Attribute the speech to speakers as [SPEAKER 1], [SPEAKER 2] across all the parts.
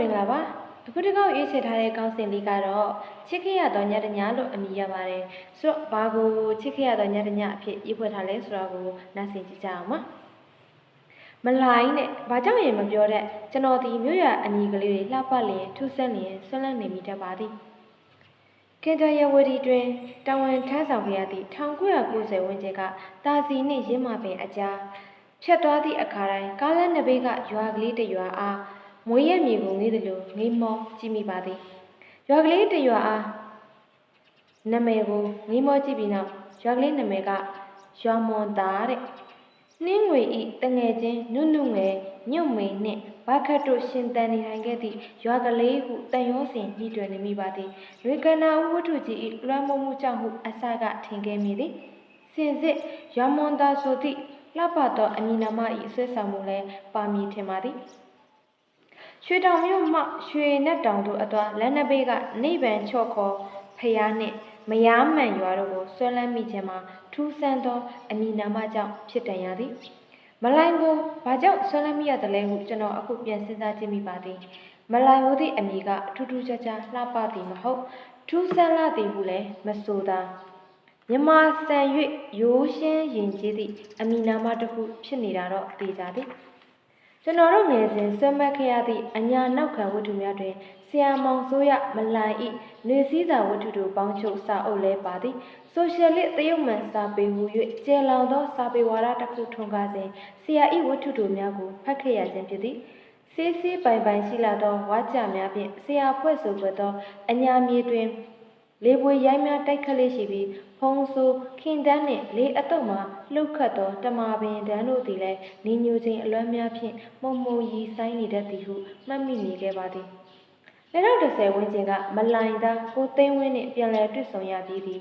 [SPEAKER 1] မင်္ဂလာပါအခုတစ်ခေါက်ရေးချထားတဲ့ကောင်းစင်လေးကတော့ချစ်ခဲ့ရတော့ညတညလို့အမည်ရပါတယ်ဆိုတော့ဘာကိုချစ်ခဲ့ရတော့ညတညအဖြစ်ရေးဖွဲ့ထားလဲဆိုတော့ကိုနားဆင်ကြည့်ကြအောင်ပါမလိုင်းနဲ့ဘာကြောင့်ရင်မပြောတဲ့ကျွန်တော်ဒီမြို့ရအညီကလေးတွေလှပလျင်ထူးဆန်းလျင်ဆွမ်းလန်းနေမိတတ်ပါသည်ကင်တာရဝတီတွင်တာဝန်ထမ်းဆောင်ခဲ့ရသည့်1990ဝန်းကျင်ကတာစီနှင့်ရင်းမာပင်အကြားဖြတ်သွားသည့်အခါတိုင်းကားလမ်းနှစ်ဘေးကရွာကလေးတစ်ရွာအား မွေးရမြေကိုငေးသလိုငေးမောကြည့်မိပါသည်ရွာကလေးတစ်ရွာအားနာမည်ကိုငေးမောကြည့်ပြီးနောက်ရွာကလေးနာမည်ကရွာမွန်တာတဲ့နှင်းငွေဤတငယ်ချင်းနုနုငယ်ညွတ်မေနှင့်ဘာခတ်တို့ရှင်တန်နေထိုင်ခဲ့သည့်ရွာကလေးဟုတန်ရောစင်ညှိတွယ်နေမိပါသည်ရွေကနာဦးဝတ္ထုကြီးဤလွှမ်းမိုးမှုကြောင့်ဟုအစကထင်ခဲ့မိသည်စင်စစ်ရွာမွန်တာဆိုသည့်လှပသောအမည်နာမဤဆွဲဆောင်မှုလည်းပါမည်ထင်ပါသည် ရွှေတောင်မြို့မှရွှေနဲ့တောင်တို့အသွားလက်နှစ်ဘေးကနိဗ္ဗာန်ချော့ခေါ်ဖျားနှင့်မယားမှန်ရွာတို့ကိုဆွဲလန်းမိခြင်းမှာထူးဆန်းသောအမည်နာမကြောင့်ဖြစ်တန်ရသည်မလိုင်ကိုဘာကြောင့်ဆွဲလန်းမိရသလဲဟုကျွန်တော်အခုပြန်စဉ်းစားကြည့်မိပါသည်မလိုင်ဟိုသည့်အမည်ကထူးထူးခြားခြားလှပသည်မဟုတ်ထူးဆန်းလာသည်ဟုလည်းမဆိုသာမြမဆန်၍ရိုးရှင်းရင်ကျေးသည့်အမည်နာမတစ်ခုဖြစ်နေတာတော့သိကြသည် ကျွန်တော်တို့ငယ်စဉ်ဆွဲမက်ခဲ့ရသည့်အညာနောက်ခံဝတ္ထုများတွင်ဆရာမောင်ဆိုးရမလိုင်ဤနှွေစည်းစာဝတ္ထုတို့ပေါင်းချုပ်စာအုပ်လဲပါသည်ဆိုရှယ်လစ်တရုတ်မှန်စာပေဟူ၍ကျယ်လောင်သောစာပေဝါဒတစ်ခုထွန်းကားစဉ်ဆရာဤဝတ္ထုတို့များကိုဖတ်ခဲ့ရခြင်းဖြစ်သည်စေးစေးပိုင်ပိုင်ရှိလာသောဝါကြများဖြင့်ဆရာဖွဲ့ဆိုပွက်သောအညာမြေတွင်လေပွေရိုင်းများတိုက်ခတ်လေးရှိပြီး ဖုံးဆိုးခင်တန်းနှင့်လေအတုပ်မှလှုပ်ခတ်သောတမာပင်တန်းတို့သည်လည်းနေညိုခြင်းအလွမ်းများဖြင့်မှုံမှုံရီဆိုင်နေတတ်သည်ဟုမှတ်မိနေခဲ့ပါသည်2010ဝန်းကျင်ကမလိုင်သားကိုသိန်းဝင်းနှင့်ပြန်လည်တွေ့ဆုံရပြီးသည်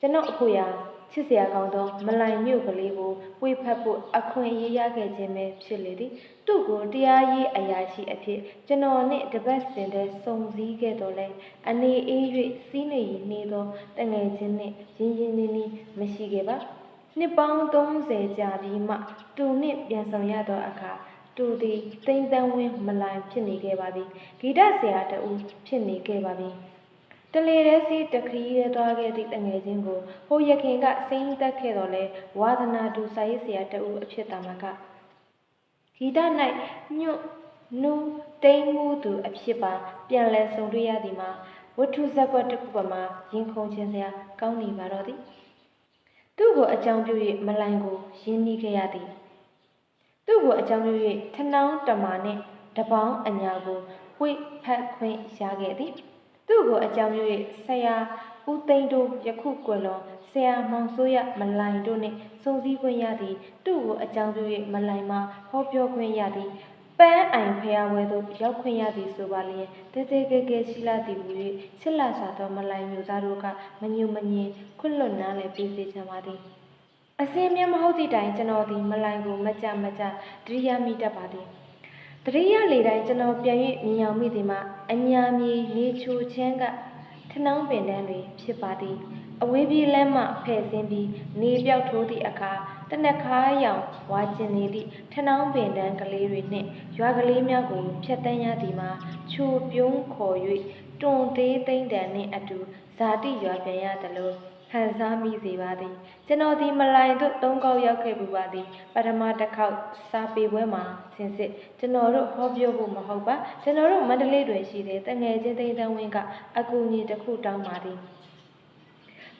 [SPEAKER 1] ကျွန်ုပ်အခုရာ ချစ်စရာကောင်းသောမလိုင်မြို့ကလေးကိုဝေဖက်ဖို့အခွင့်အရေးရခဲ့ခြင်းပဲဖြစ်လေသည်သူ့ကိုတရားရေးအရာရှိအဖြစ်ကျွန်တော်နှင့်တပတ်စင်တဲ့စုံစည်းခဲ့တော်လဲအနေအေး၍စီးနေရနေသောတငယ်ချင်းနှင့်ရင်းရင်းနှီးနှီးမရှိခဲ့ပါနှစ်ပေါင်း30ကြာပြီးမှတူနှင့်ပြန်ဆောင်ရသောအခါတူသည်တိမ်တန်းဝင်းမလိုင်ဖြစ်နေခဲ့ပါပြီဂီတဆရာတဦးဖြစ်နေခဲ့ပါပြီ တလေရဲစီတခရီးရဲသွားခဲ့သည့်တငယ်ချင်းကိုဟိုရခင်ကစိမ့်သက်ခဲ့တော်လဲဝါသနာတူစာရေးဆရာတဦးအဖြစ်တာမကဂီတ၌ညွတ်နူးတိမ်မှုသူအဖြစ်ပါ ပြန်လဲဆုံတွေ့ရသည်မှာဝတ္ထုဇက်ကွက်တစ်ခုပမာရင်ခုန်ခြင်းစရာကောင်းနေပါတော့သည်သူ့ကိုအကြောင်းပြု၍မလိုင်ကိုရင်းနှီးခဲ့ရသည်သူ့ကိုအကြောင်းပြု၍ထနောင်းတမာနှင့်တပေါင်းအညာကိုဝိဖက်ခွင့်ရခဲ့သည် သူ့ကိုအကြောင်းပြု၍ဆရာဦးသိန်းတို့ယခုကွယ်လွန်ဆရာမောင်စိုးရမလိုင်တို့နှင့်စုံစည်းခွင့်ရသည် သူ့ကိုအကြောင်းပြု၍မလိုင်မှာဟောပြောခွင့်ရသည်ပန်းအိုင်ဖျားဝဲသို့ရောက်ခွင့်ရသည်ဆိုပါလျင်တဲတဲကဲကဲရှိလာသည်ဟူ၍ချစ်လာစွာသောမလိုင်မျိုးသားတို့ကမညူမညင်ခွတ်လွတ်နားလည်းပြေးစေချင်ပါသည်အစင်းမြမဟုတ်သည့်တိုင်ကျွန်တော်သည်မလိုင်ကိုမကြမကြတရိယာမိတတ်ပါသည် တရိယာလေတိုင်းကျွန်တော်ပြန်၍မြင်အောင်မိသည်မှာအညာမြေနေချိုချင်းကထနောင်းပင်တန်းတွေဖြစ်ပါသည်အဝေးပြေးလမ်းမှဖဲ့ဆင်းပြီးနေပြောက်ထိုးသည့်အခါတနက်ခါရောင်ဝါကျင်နေသည့်ထနောင်းပင်တန်းကလေးတွေနှင့်ရွာကလေးများကိုဖျက်တမ်းရသည်မှာချိုပြုံးခေါ်၍တွန်သေးသိမ့်တန်နှင့်အတူဇာတိရွာပြန်ရသလို ဟန်စားမိစေပါသည်ကျွန်တော်ဒီမလိုင်တို့သုံးကောက်ရောက်ခဲ့ပူပါသည်ပထမတစ်ခေါက်စာပေပွဲမှာဆင်စစ်ကျွန်တော်တို့ဟောပြောဖို့မဟုတ်ပါကျွန်တော်တို့မန္တလေးတွင်ရှိတဲ့တငယ်ချင်းသိန်းတန်းဝင်းကအကူအညီတစ်ခုတောင်းပါသည်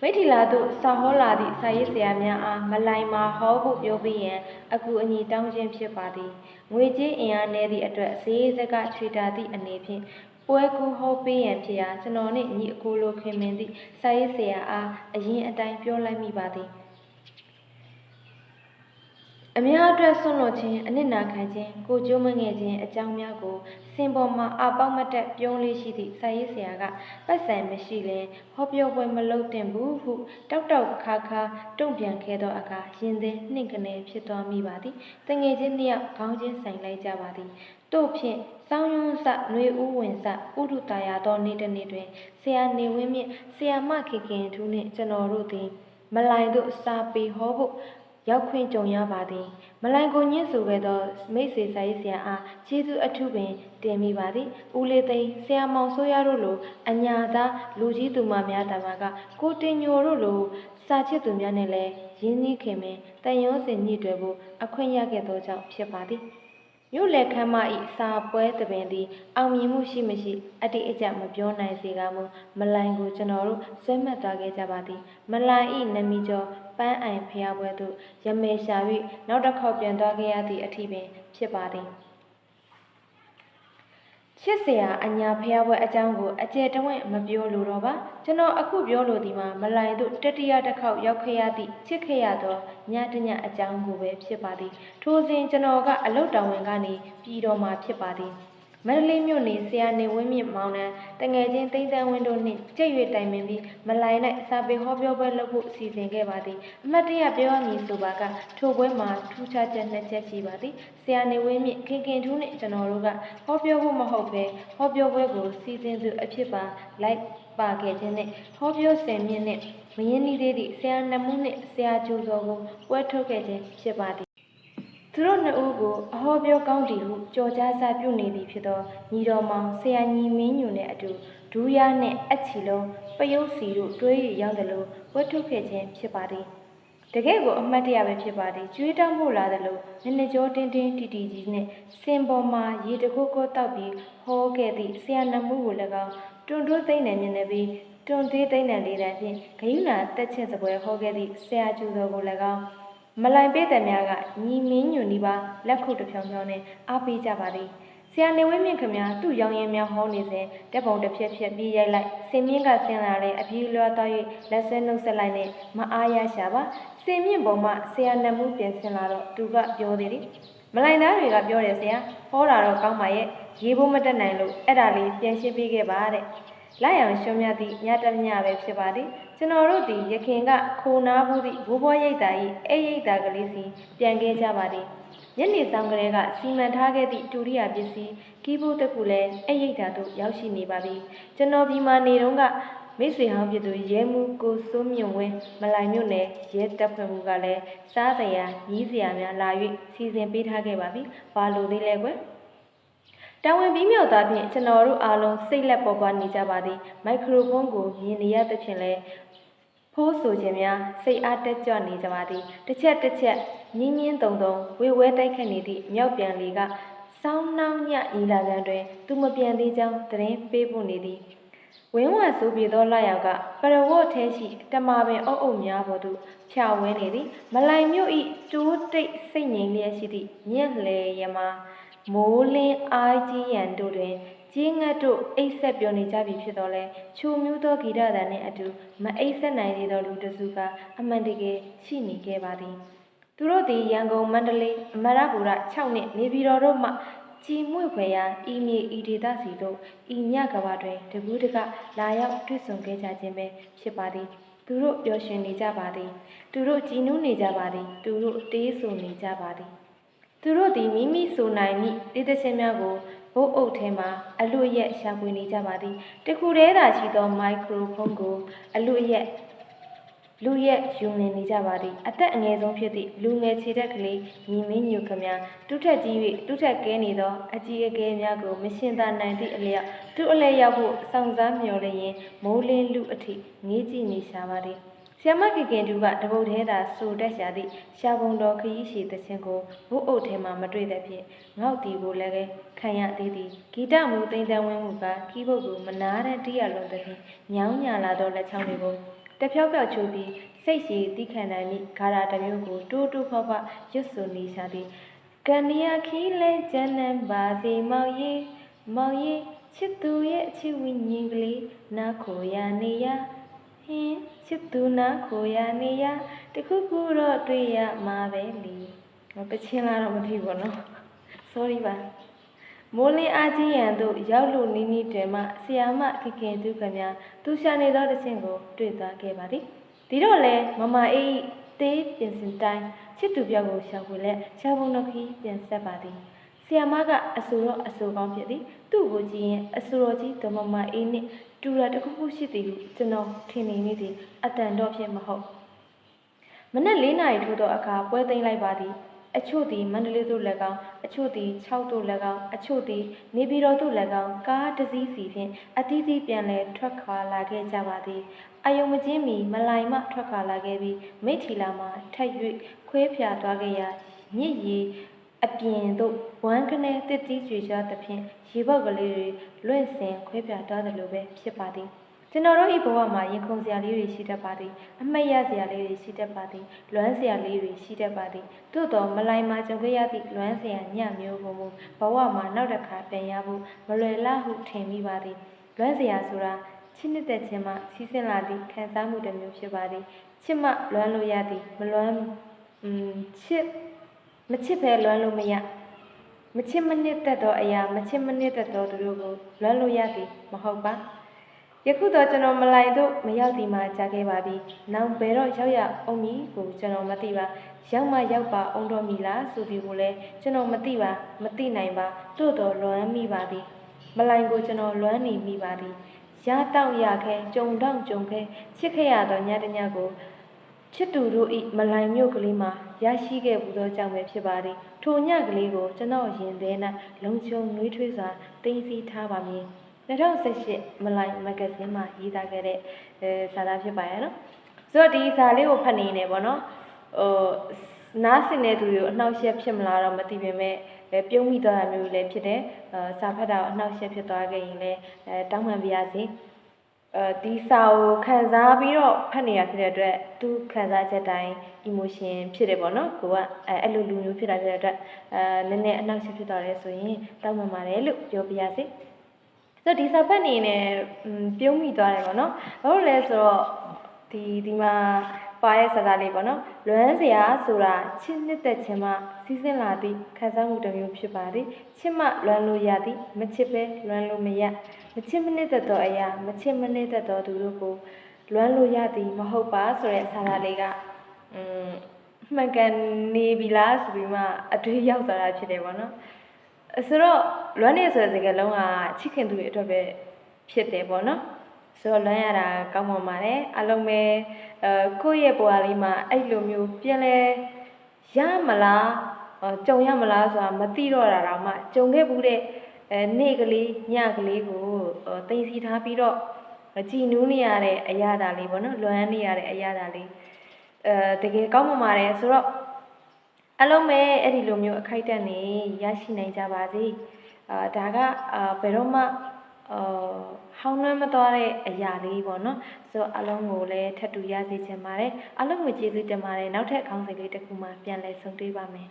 [SPEAKER 1] မိထီလာတို့စာဟောလာသည့်စာရေးဆရာများအားမလိုင်မာဟောဖို့ပြောပြီးရန်အကူအညီတောင်းခြင်းဖြစ်ပါသည်ငွေကြေးအင်အားနည်းသည့်အတွက်ဈေးစကချွေတာသည့်အနေဖြင့် ပွဲကူဟောပေးရန်ဖြစ်ရာကျွန်တော်နှင့်ညီအကိုလိုခင်မင်သည့်စာရေးဆရာအားအရင်အတိုင်းပြောလိုက်မိပါသည်အများအတွက်ဆွန့်လွတ်ခြင်းအနစ်နာခံခြင်းကိုကြိုးမငဲ့ခြင်းအကြောင်းများကိုစင်ပေါ်မှာအပေါက်မတက်ပြုံးလေးရှိသည့်စာရေးဆရာကပတ်စံမရှိလဲဟောပြောပွဲမလုပ်တင်ဘူးဟုတောက်တောက်ခါခါတုံ့ပြန်ခဲ့သောအခါရင်သင်နှင့်ကနေဖြစ်သွားမိပါသည်တငယ်ချင်းနှစ်ယောက်ခေါင်းချင်းဆိုင်လိုက်ကြပါသည် တို့ဖြင့်စောင်းယွန်းစຫນွေဦးဝင်စဥဒုတာယာသောနေ့တစ်နေ့တွင်ဆရာနေဝင်းမြင့်ဆရာမခင်ခင်ထူးနှင့်ကျွန်တော်တို့သည် မလိုင်တို့စာပေဟောဖို့ရောက်ခွင့်ကြုံရပါသည် မလိုင်ကိုညင်းဆိုခဲ့သောမိတ်ဆွေစာရေးဆရာအားကျေးဇူးအထူးပင်တင်မိပါသည်ဦးလေးသိန်းဆရာမောင်ဆိုးရတို့လိုအညာသားလူကြီးသူမများတပါကကိုတင်ညိုတို့လိုစာချစ်သူများနဲ့လည်းရင်းနှီးခင်မင်တန်ရုံးစင်ညှိတွယ်ဖို့အခွင့်ရခဲ့သောကြောင့်ဖြစ်ပါသည် မြို့လေခမ်းမဤစာပွဲတပင်သည်အောင်မြင်မှုရှိမရှိအတိအကျမပြောနိုင်စေကမူမလိုင်ကိုကျွန်တော်တို့ဆွဲမှတ်သွားခဲ့ကြပါသည်မလိုင်ဤနမီကျော်ပန်းအိုင်ဖျားပွဲသို့ရမေရှာ၍နောက်တစ်ခေါက်ပြန်သွားခဲ့ရသည့်အထိပင်ဖြစ်ပါသည် ချစ်စရာအညာဖျားပွဲအကြောင်းကိုအကျယ်တဝင့်မပြောလိုတော့ပါကျွန်တော်အခုပြောလိုဒီမှာမလိုင်တို့တတိယတစ်ခေါက်ရောက်ခဲ့ရသည့်ချစ်ခဲ့ရသောညတညအကြောင်းကိုပဲဖြစ်ပါသည်ထိုစဉ်ကျွန်တော်ကအလုတ်တောင်ဝင်ကနေပြည်တော်မှာဖြစ်ပါသည် မန္တလေးမြို့နေဆရာနေဝင်းမြင့်မောင်နှံတငယ်ချင်းသိန်းတန်းဝင်းတို့နှင့်ကြက်ရွတိုင်ပင်ပြီးမလိုင်၌စာပေဟောပြောပွဲလုပ်ဖို့စီစဉ်ခဲ့ပါသည်အမတ်တရပြောရမည်ဆိုပါကထိုပွဲမှာထူးခြားချက်နှစ်ချက်ရှိပါသည်ဆရာနေဝင်းမြင့်ခင်ခင်ထူးနှင့်ကျွန်တော်တို့ကဟောပြောဖို့မဟုတ်ဘဲဟောပြောပွဲကိုစီစဉ်သူအဖြစ်ပါလိုက်ပါခဲ့ခြင်းနဲ့ဟောပြောစင်မြင့်နဲ့မရင်းနှီးသေးသည့်ဆရာနမှုနှင့်ဆရာကျူစောကိုပွဲထုတ်ခဲ့ခြင်းဖြစ်ပါသည် သူတို့နှစ်ဦးကိုအဟောပြောကောင်းတီဟုကြော်ကြားစာပြုနေပြီဖြစ်သောညီတော်မောင်ဆရာညီမင်းညိုနှင့်အတူဒူးရနှင့်အချီလုံးပယုတ်စီတို့တွဲရရောက်တယ်လို့ဝတ်ထုတ်ခဲ့ခြင်းဖြစ်ပါသည်တကယ်ကိုအမှတ်တရပဲဖြစ်ပါသည်ကျွေးတောက်မှုလာတယ်လို့နည်းနည်းကြောတင်းတင်းတီတီကြီးနဲ့စင်ပေါ်မှာရေတကုတ်ကုတ်တောက်ပြီးဟောခဲ့သည့်ဆရာနမှုကိုလည်းကောင်းတွန်တွန်းသိမ့်နေမြင်နေပြီးတွန်သေးသိမ့်နေလေးတန်းဖြင့်ဂယုဏတက်ချက်စပွဲဟောခဲ့သည့်ဆရာကျူတော်ကိုလည်းကောင်း မလိုင်ပေးတဲ့များကညီမင်းညွန်ဒီပါလက်ခုပ်တစ်ဖြောင်ဖြောင်နဲ့အားပေးကြပါသည်ဆရာနေဝင်းမြင့်ခမများသူ့ရောင်ရင်များဟောနေစဉ်တက်ပုံတစ်ဖြက်ဖြက်ပြီးရိုက်လိုက်စင်မြင့်ကဆင်းလာတဲ့အပြေးလွှားသွား၍လက်ဆွဲနှုတ်ဆက်လိုက်နဲ့မအားရရှာပါစင်မြင့်ပေါ်မှာဆရာနမှုပြင်ဆင်လာတော့သူကပြောသေးတယ်မလိုင်သားတွေကပြောတယ်ဆရာဟောတာတော့ကောင်းပါရဲ့ရေးဖို့မတက်နိုင်လို့အဲ့ဒါလေးပြန်ရှင်းပေးခဲ့ပါတဲ့ လိုက်အောင်ရှုံးမြတ်သည့်ညတညပဲဖြစ်ပါသည်ကျွန်တော်တို့သည်ရခင်ကခိုနာဘူးသည့်ဘိုးဘွားရိတ်တာ၏အိတ်ရိတ်တာကလေးစီပြန်ခဲ့ကြပါသည်ညနေဆောင်ကလေးကစီမံထားခဲ့သည့်ဒုတိယပစ္စည်းကီးဘိုးတစ်ခုလည်းအိတ်ရိတ်တာသို့ရောက်ရှိနေပါပြီကျွန်တော်ဒီမှာနေတော့ကမိတ်ဆွေဟောင်းဖြစ်သူရဲမှုကိုစိုးမြင့်ဝင်းမလိုင်မြို့နယ်ရဲတပ်ဖွဲ့မှုကလည်းစားစရာညီးစရာများလာ၍စီစဉ်ပေးထားခဲ့ပါပြီဘာလို့သေးလဲကွယ် တာဝန်ပြီးမြောက်သားဖြင့်ကျွန်တော်တို့အားလုံးစိတ်လက်ပေါ်ပွားနေကြပါသည်မိုက်ခရိုဖုန်းကိုမြင်နေရသဖြင့်လဲဖိုးဆိုခြင်းများစိတ်အားတက်ကြွနေကြပါသည်တစ်ချက်တစ်ချက်ညင်းညင်းတုံတုံဝေဝဲတိုက်ခတ်နေသည့်မြောက်ပြန်လီကစောင်းနှောင်းညဤလာကန်တွင် သူမပြန်သေးကြောင်းသတင်းပေးပို့နေသည်ဝင်းဝါဆိုပြေသောလာရောက်ပရဝတ်ထဲရှိတမာပင်အုပ်အုပ်များပေါ်သို့ဖြာဝဲနေသည် မလိုင်မြို့ဤတိုးတိတ်စိတ်ငြိမ်လျက်ရှိသည့်မြက်လေရမ မိုးလင်းအားကြီးရန်တို့တွင်ကြီးငတ်တို့အိတ်ဆက်ပြောနေကြပြီဖြစ်တော့လဲချိုမျိုးသောဂီတသံနှင့်အတူမအိတ်ဆက်နိုင်သေးသောလူတစ်စုကအမှန်တကယ်ရှိနေခဲ့ပါသည်သူတို့သည်ရန်ကုန်မန္တလေးအမရပူရ6နှင့်နေပြည်တော်တို့မှကြည်မွေ့ဖွယ်ရာဤမြေဤဒေသစီတို့ဤညကဘာတွင်တကူးတကလာရောက်တွေ့ဆုံခဲ့ကြခြင်းပဲဖြစ်ပါသည်သူတို့ပျော်ရွှင်နေကြပါသည် သူတို့ကြည်နူးနေကြပါသည် သူတို့တေးဆိုနေကြပါသည် သူတို့သည်မိမိဆိုနိုင်မိတေးသချင်းများကိုဘုတ်အုပ်ထဲမှအလွတ်ရက်ရှာဖွေနေကြပါသည်တခုတည်းသာရှိသောမိုက်ခရိုဖုန်းကိုအလွတ်ရက်လူရက်ယူနေနေကြပါသည်အသက်အငယ်ဆုံးဖြစ်သည့်လူငယ်ခြေတက်ကလေးညီမင်းညူခမတူထက်ကြီး၍တူထက်ကဲနေသောအကြီးအကဲများကိုမရှင်သာနိုင်သည့်အလျောက်သူအလဲရောက်ဖို့စောင့်စားမျှော်လျင်မိုးလင်းလူအထိငေးကြည့်နေရှာပါသည် ဆ iam မကင်ကင်တူကတပုတ်သေးသာဆိုတက်ရှာသည့်ရှာပုံတော်ခရီးရှည်သချင်းကိုဘုတ်အုပ်ထဲမှမတွေ့တဲ့ဖြင့်ငေါက်တီကိုလည်းခံရသေးသည်ဂီတမူသိမ့်တန်းဝင်းမူကကီးဘုတ်ကိုမနာတဲ့တိရလုံးသည်ဖြင့်ညောင်းညာလာသောလက်ချောင်းတွေကိုတဖြောက်ဖြောက်ချိုးပြီးစိတ်ရှည်တိခံနိုင်မိဂါရာတစ်မျိုးကိုတိုးတိုးဖွားဖွားရွတ်ဆိုနေရှာသည်ကန်နီယာခီလဲကျန်နံပါစီမောင်ရီမောင်ရီချစ်သူရဲ့အချစ်ဝိညာဉ်ကလေးနားခိုရနေရ ဟင်းချစ်သူနာခိုရနေရတခုခုတော့တွေ့ရမှာပဲလီဟောတချင်းလာတော့မသိဘူးနော် sorry ပါမိုးလင်းအားကြီးရန်တို့ရောက်လို့နီးနီးတွင်မှဆီယာမခင်ခင်သူခမများသူရှာနေသောတခြင်းကိုတွေ့သွားခဲ့ပါသည်ဒီတော့လဲမမအေးတေးပြင်စင်တိုင်းချစ်သူပြောက်ကိုရှာဖွေလက်ရှာပုံတော်ခီးပြန်ဆက်ပါသည် ဆီယာမကအဆူတော့အဆူကောင်းဖြစ်သည်သူ့ကိုကြည့်ရင်အဆူတော်ကြီးဒေါ်မမအေးနှင့်တူတာတစ်ခုခုရှိသည်ဟုကျွန်တော်ထင်နေမိသည်အတန်တော့ဖြစ်မဟုတ်မနက်၄နာရီထိုးသောအခါပွဲသိမ်းလိုက်ပါသည်အချို့သည်မန္တလေးသို့၎င်းအချို့သည်6သို့၎င်းအချို့သည်နေပြည်တော်သို့၎င်းကားတစ်စီးစီဖြင့်အသီးသီးပြန်လည်ထွက်ခွာလာခဲ့ကြပါသည်အယုံမကျင်းမီမလိုင်မှထွက်ခွာလာခဲ့ပြီးမိထီလာမှထက်၍ခွဲဖြာသွားခဲ့ရာမြစ်ရီ အပြင်သို့ဝမ်းကနေတစ်တီးကြွေကြသဖြင့်ရေဘောက်ကလေးတွေလွင့်စင်ခွဲဖြာသွားသလိုပဲဖြစ်ပါသည်ကျွန်တော်တို့ဤဘဝမှာရင်ခုန်စရာလေးတွေရှိတတ်ပါသည်အမှတ်ရစရာလေးတွေရှိတတ်ပါသည်လွမ်းစရာလေးတွေရှိတတ်ပါသည်သို့တော်မလိုက်မှာကြုံခဲ့ရသည့်လွမ်းစရာညမျိုးကိုမူဘဝမှာနောက်တစ်ခါပြန်ရဖို့မလွယ်လားဟုထင်မိပါသည်လွမ်းစရာဆိုတာချစ်နှစ်သက်ခြင်းမှစီးဆင်းလာသည့်ခံစားမှုတစ်မျိုးဖြစ်ပါသည်ချစ်မှလွမ်းလို့ရသည်မလွမ်းอืมချစ် မချစ်ပဲလွမ်းလို့မရမချစ်မနစ်သက်သောအရာမချစ်မနစ်သက်သောသူတို့ကိုလွမ်းလို့ရသည်မဟုတ်ပါယခုတော့ကျွန်တော်မလိုက်တော့မရောက်ဒီမှာကြာခဲ့ပါပြီ။နောက်ဘယ်တော့ရောက်ရအောင်မီကိုကျွန်တော်မသိပါ။ရောက်မှရောက်ပါအောင်တော့မီလားဆိုပြီးကိုလည်းကျွန်တော်မသိပါမသိနိုင်ပါတို့တော့လွမ်းမိပါသည်။မလိုက်ကိုကျွန်တော်လွမ်းနေမိပါသည်။ရတောင့်ရခဲကြုံတောင့်ကြုံခဲချစ်ခဲ့ရသောညတညကိုချစ်သူတို့ဤမလိုင်မြို့ကလေးမှာ ရရှိခဲ့ဘူးသောကြောင့်ပဲဖြစ်ပါသည်ထိုညကလေးကိုကျွန်တော်ရင်ထဲ၌လုံခြုံနှွေးထွေးစွာတင်စီထားပါမည်2018မလိုင်မဂ္ဂဇင်းမှာရေးသားခဲ့တဲ့အဲစာသားဖြစ်ပါရဲ့နော်ဆိုတော့ဒီစာလေးကိုဖတ်နေနေပေါ့နော်ဟိုနားဆင်တဲ့သူတွေကိုအနှောက်အယှက်ဖြစ်မလားတော့မသိပေမဲ့အဲပြုံးမိသွားတာမျိုးလည်းဖြစ်တယ်အဲစာဖတ်တာကိုအနှောက်အယှက်ဖြစ်သွားခဲ့ရင်လည်းအဲတောင်းပန်ပါရစေ အဲဒီစာကိုခံစားပြီးတော့ဖတ်နေတာဖြစ်တဲ့အတွက်သူခံစားချက်တိုင်း emotion ဖြစ်တယ်ပေါ့နော်ကိုကအဲအဲ့လိုလူမျိုးဖြစ်တာဖြစ်တဲ့အတွက်အဲနည်းနည်းအနှောက်အယှက်ဖြစ်သွားတယ်ဆိုရင်တောင်းပန်ပါတယ်လို့ပြောပြရစီဆိုတော့ဒီစာဖတ်နေနဲ့ပြုံးမိသွားတယ်ပေါ့နော်ဘာလို့လဲဆိုတော့ဒီဒီမှာပါရဲ့စာသားလေးပေါ့နော်လွမ်းစရာဆိုတာချစ်နှစ်သက်ခြင်းမှစီးစင်းလာသည့်ခံစားမှုတစ်မျိုးဖြစ်ပါသည်ချစ်မှလွမ်းလို့ရသည်မချစ်ပဲလွမ်းလို့မရ မချစ်မနစ်သက်သောအရာမချစ်မနစ်သက်သောသူတို့ကိုလွမ်းလို့ရသည်မဟုတ်ပါဆိုတဲ့စာသားလေးကอืมမှန်ကန်နေပြီလားဆိုပြီးမှအတွေးရောက်သွားတာဖြစ်တယ်ပေါ့နော်အဲဆိုတော့လွမ်းနေဆိုတဲ့စကားလုံးကချစ်ခင်သူတွေအတွက်ပဲဖြစ်တယ်ပေါ့နော်ဆိုတော့လွမ်းရတာကောင်းပါပါတယ်အလုံးပဲအဲကိုယ့်ရဲ့ဘဝလေးမှာအဲ့လိုမျိုးပြန်လဲရမလားအော်ကြုံရမလားဆိုတာမသိတော့တာတော့မှကြုံခဲ့ဘူးတဲ့ အဲနေ့ကလေးညကလေးကိုတင်စီထားပြီးတော့ကြည်နူးနေရတဲ့အရာတာလေးပေါ့နော်လွမ်းနေရတဲ့အရာတာလေးအဲတကယ်ကောင်းမှပါတယ်ဆိုတော့အလုံးပဲအဲ့ဒီလိုမျိုးအခိုက်အတန့်နေရရှိနိုင်ကြပါစေအာဒါကအာဘယ်တော့မှအာဟောင်းနှမ်းမသွားတဲ့အရာလေးပေါ့နော်ဆိုတော့အလုံးကိုလည်းထပ်တူရစေချင်ပါတယ်အလုံးကိုကျေးဇူးတင်ပါတယ်နောက်ထပ်ခေါင်းစဉ်လေးတစ်ခုမှပြန်လည်ဆုံတွေ့ပါမယ်